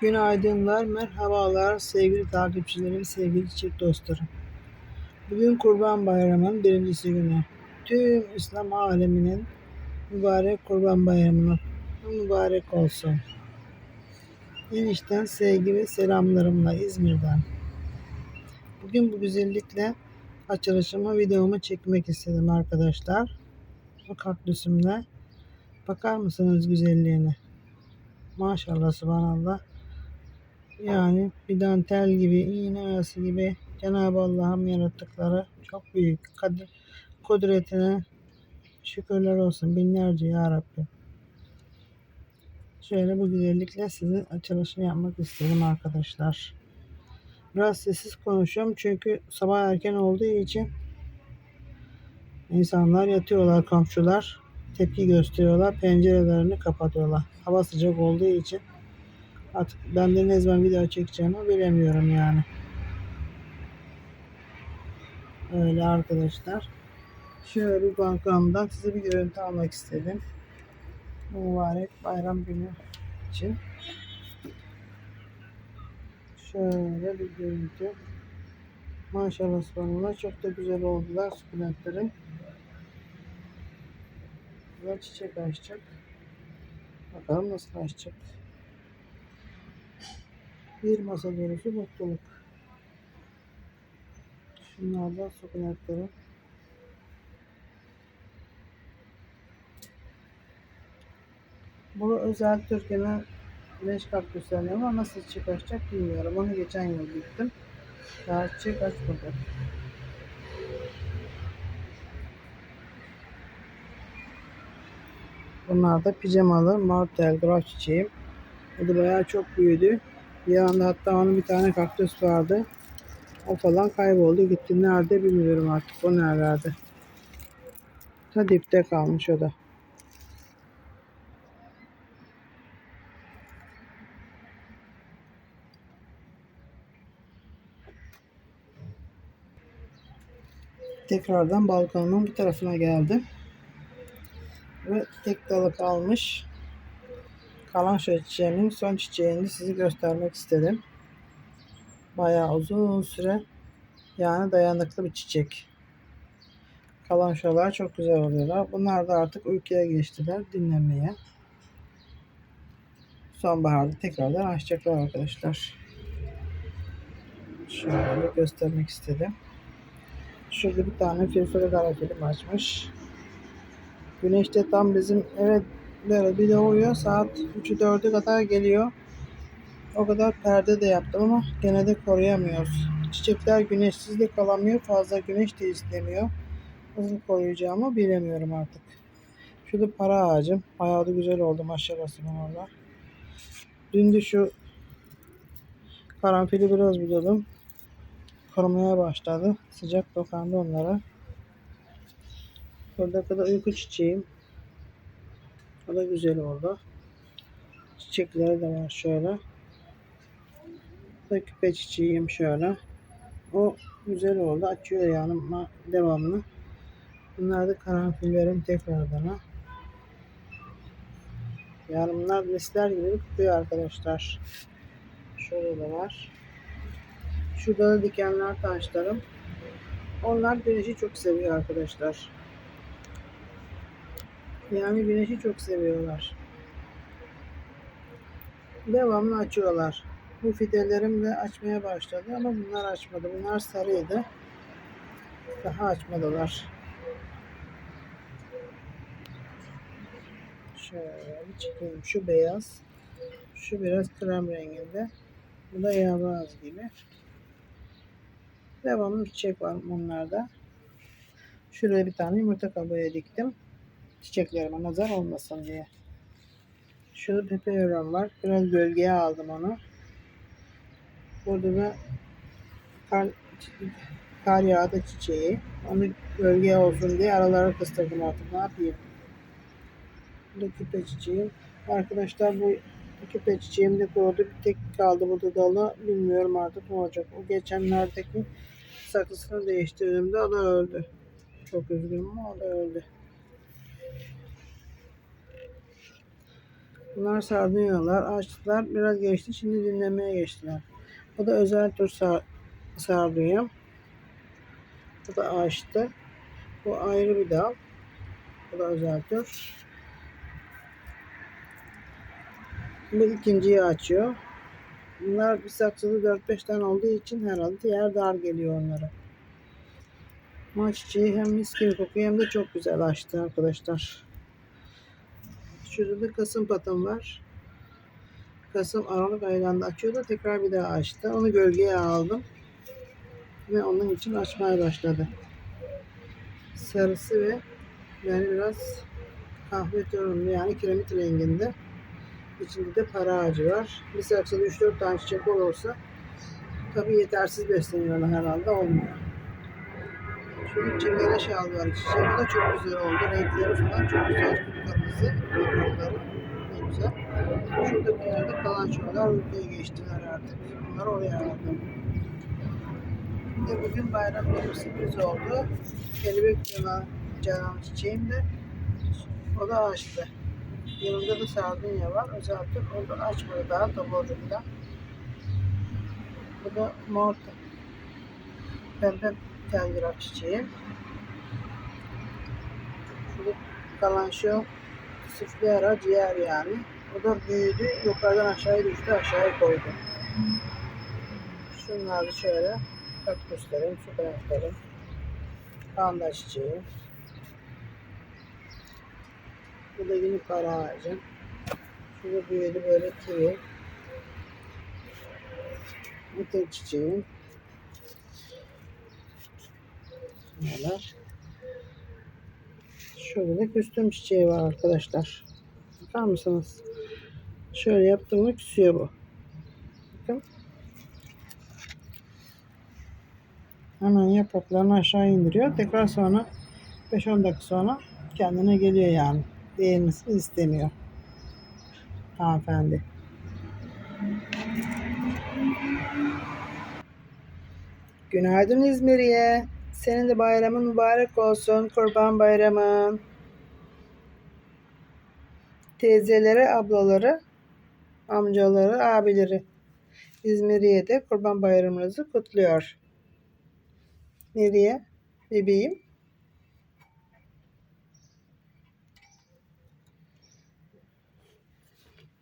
Günaydınlar, merhabalar sevgili takipçilerim, sevgili çiçek dostlarım. Bugün Kurban Bayramı'nın birincisi günü. Tüm İslam aleminin mübarek Kurban Bayramı mübarek olsun. Enişten sevgi ve selamlarımla İzmir'den. Bugün bu güzellikle açılışımı, videomu çekmek istedim arkadaşlar. Bu kaktüsümle. Bakar mısınız güzelliğine? Maşallah, subhanallah. Yani bir dantel gibi, iğne arası gibi Cenab-ı Allah'ın yarattıkları çok büyük. Kadir, kudretine şükürler olsun binlerce ya Rabbi. Şöyle bu güzellikle sizin açılışını yapmak istedim arkadaşlar. Biraz sessiz konuşuyorum çünkü sabah erken olduğu için insanlar yatıyorlar komşular. Tepki gösteriyorlar. Pencerelerini kapatıyorlar. Hava sıcak olduğu için Artık ben de ne zaman video çekeceğimi bilemiyorum yani. Öyle arkadaşlar. Şöyle bir bankamdan size bir görüntü almak istedim. Mübarek bayram günü için. Şöyle bir görüntü. Maşallah subhanallah çok da güzel oldular sukulentlerim. Ve çiçek açacak. Bakalım nasıl açacak. Bir masa dolusu mutluluk. Şunlardan sukulentleri. Bu özel Türkiye'nin güneş kaktüslerine ama nasıl çıkaracak bilmiyorum. Onu geçen yıl gittim. Daha çiçek açmadı. Bunlar da pijamalı martel graf çiçeğim. Bu da bayağı çok büyüdü. Bir anda hatta onun bir tane kaktüs vardı. O falan kayboldu. Gitti nerede bilmiyorum artık. O nerelerde. Ta dipte kalmış o da. Tekrardan balkonumun bir tarafına geldim. Ve tek dalı kalmış kalan çiçeğimin son çiçeğini sizi göstermek istedim. Bayağı uzun süre yani dayanıklı bir çiçek. Kalan şolar çok güzel oluyorlar. Bunlar da artık uykuya geçtiler dinlemeye. Sonbaharda tekrardan açacaklar arkadaşlar. Şöyle göstermek istedim. Şurada bir tane filfili karafilim açmış. Güneşte tam bizim evet böyle bir doğuyor. Saat 3'ü 4'ü kadar geliyor. O kadar perde de yaptım ama gene de koruyamıyoruz. Çiçekler güneşsiz de kalamıyor. Fazla güneş de istemiyor. Nasıl koruyacağımı bilemiyorum artık. Şurada para ağacım. Bayağı da güzel oldu maşallah subhanallah. Dün de şu karanfili biraz budadım. Korumaya başladı. Sıcak dokandı onlara. Burada kadar uyku çiçeğim. O da güzel oldu. Çiçekleri de var şöyle. Bu da küpe çiçeğim şöyle. O güzel oldu. Açıyor yani devamlı. Bunlar da karanfillerim tekrardan. Yani bunlar misler gibi kokuyor arkadaşlar. Şöyle de var. Şurada da dikenler taşlarım. Onlar güneşi çok seviyor arkadaşlar. Yani güneşi çok seviyorlar. Devamlı açıyorlar. Bu fidelerim de açmaya başladı ama bunlar açmadı. Bunlar sarıydı. Daha açmadılar. Şöyle çıkayım. Şu beyaz. Şu biraz krem renginde. Bu da yavraz gibi. Devamlı çiçek var bunlarda. Şuraya bir tane yumurta kabuğu diktim çiçeklerime nazar olmasın diye. Şurada peperon var. Biraz gölgeye aldım onu. Burada da kar, kar yağdı çiçeği. Onu gölgeye olsun diye aralara kıstırdım artık. Ne yapayım? Bu da küpe çiçeğim. Arkadaşlar bu küpe çiçeğim de kurudu. Bir tek kaldı burada dalı. Bilmiyorum artık ne olacak. O geçenlerdeki saklısını değiştirdiğimde o da öldü. Çok üzgünüm ama o da öldü. Bunlar sardunyalar. Açtılar. Biraz geçti. Şimdi dinlemeye geçtiler. Bu da özel tür sar sardunya. Bu da açtı. Bu ayrı bir dal. Bu da özel tür. Bu ikinciyi açıyor. Bunlar bir saksıda 4-5 tane olduğu için herhalde yer dar geliyor onlara. Ama çiçeği hem mis gibi kokuyor hem de çok güzel açtı arkadaşlar. Şurada da kasım patım var. Kasım Aralık aylarında açıyordu. Tekrar bir daha açtı. Onu gölgeye aldım. Ve onun için açmaya başladı. Sarısı ve yani biraz kahve tonlu yani kiremit renginde. İçinde de para ağacı var. Bir saksıda 3-4 tane çiçek olursa tabii yetersiz besleniyorlar herhalde olmuyor. Şöyle çingene şal var çiçeği. Da çok güzel oldu. Renkleri falan çok güzel. Kırmızı. Renkleri ne güzel. Şurada bir yerde kalan şuralar ülkeye geçtiler artık. Bunları oraya aldım. Bir de bugün bayram benim sürpriz oldu. Kelebek yanan canan çiçeğim de o da açtı. Yanında da sardunya var. Özel tür. Onu da açmadı daha taburcukta. Bu da mor pembe telgraf çiçeği. Şurada kalan şu süfli ara ciğer yani. O da büyüdü. Yukarıdan aşağıya düştü. Aşağıya koydu. Şunlar da şöyle kaktüslerim, sukulentlerim, panda çiçeği. Bu da yine para ağacı. Şurada büyüdü böyle kivi. Mıtır çiçeği. Neler? Şurada da küstüm çiçeği var arkadaşlar. Bakar mısınız? Şöyle yaptığımda küsüyor bu. Bakın. Hemen yapraklarını aşağı indiriyor. Tekrar sonra 5-10 dakika sonra kendine geliyor yani. Değilmesini istemiyor. Hanımefendi. Günaydın İzmir'e. Senin de bayramın mübarek olsun. Kurban bayramın. Teyzeleri, ablaları, amcaları, abileri. İzmir'e de kurban bayramınızı kutluyor. Nereye? Bebeğim.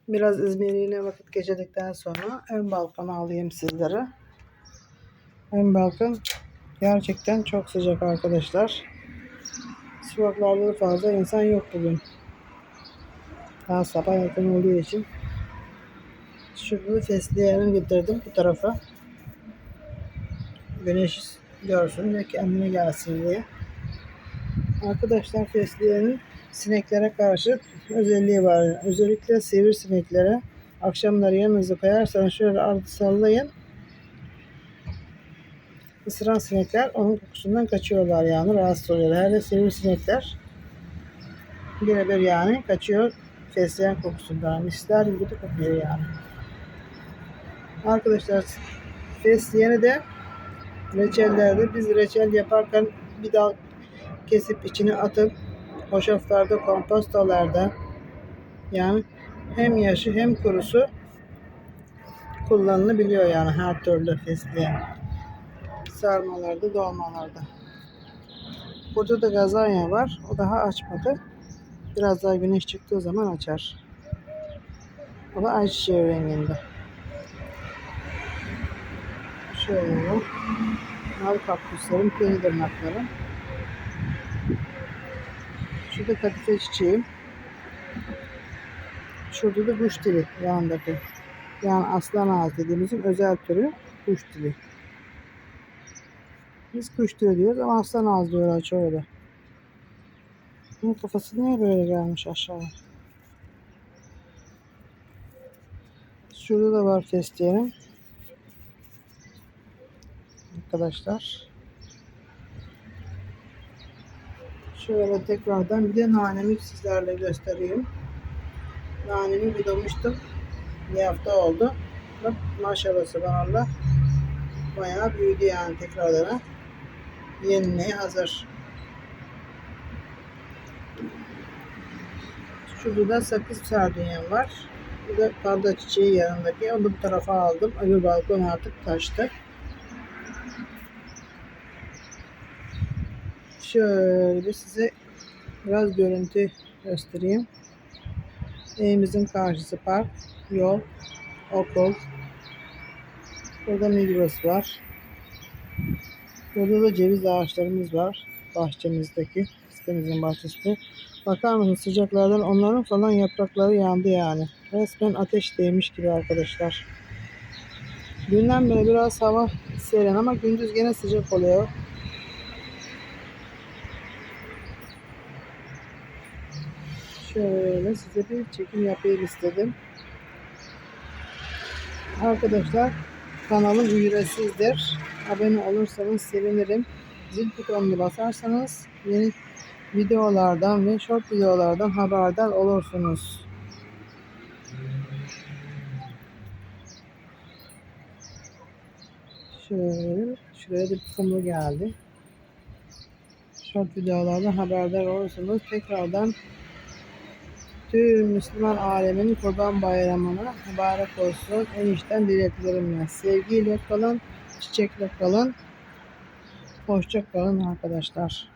Biraz İzmir'ine vakit geçirdikten sonra ön balkona alayım sizlere. Ön balkon gerçekten çok sıcak arkadaşlar. Sokaklarda da fazla insan yok bugün. Daha sabah yakın olduğu için. Şurada da fesleğeni getirdim bu tarafa. Güneş görsün ve kendine gelsin diye. Arkadaşlar fesleğenin sineklere karşı özelliği var. Özellikle sivrisineklere akşamları yanınıza koyarsanız şöyle ardı sallayın. Isıran sinekler onun kokusundan kaçıyorlar yani rahatsız oluyorlar. Hele sivrisinekler birebir yani kaçıyor fesleğen kokusundan. Misler gibi de kokuyor yani. Arkadaşlar fesleğeni de reçellerde biz reçel yaparken bir dal kesip içine atıp hoşaflarda, kompostolarda yani hem yaşı hem kurusu kullanılabiliyor yani her türlü fesleğen. Sarmalarda, dolmalarda. Burada da gazanya var. O daha açmadı. Biraz daha güneş çıktığı zaman açar. O da ayçiçeği renginde. Şöyle. Mavi kaktüslerim, peynir tırnaklarım. Şurada kadife çiçeğim. Şurada da kuş dili yanındaki. Yani aslan ağzı dediğimizin özel türü kuş dili. Biz kuş dili diyoruz ama aslan ağzı diyorlar çoğu da. Bunun kafası niye böyle gelmiş aşağıya? Şurada da var fesleğenim. Arkadaşlar. Şöyle tekrardan bir de nanemi sizlerle göstereyim. Nanemi budamıştım. Bir hafta oldu. Bak maşallah subhanallah. Bayağı büyüdü yani tekrardan. Yeniliğe hazır. Şurada da sakız sardunyam var. Bu da panda çiçeği yanındaki. Onu bu tarafa aldım. Öbür balkon artık taştı. Şöyle size biraz görüntü göstereyim. Evimizin karşısı park, yol, okul. Burada Migros var. Burada da ceviz ağaçlarımız var. Bahçemizdeki, sitemizin bahçesinde. Bakar mısınız sıcaklardan onların falan yaprakları yandı yani. Resmen ateş değmiş gibi arkadaşlar. Dünden beri biraz hava serin ama gündüz gene sıcak oluyor. Şöyle size bir çekim yapayım istedim. Arkadaşlar kanalım ücretsizdir. Abone olursanız sevinirim. Zil butonunu basarsanız yeni videolardan ve short videolardan haberdar olursunuz. Şöyle şuraya bir kumru geldi. Short videolardan haberdar olursunuz. Tekrardan tüm Müslüman aleminin Kurban Bayramı'na mübarek olsun. En içten dileklerimle. Sevgiyle kalın, çiçekle kalın. Hoşça kalın arkadaşlar.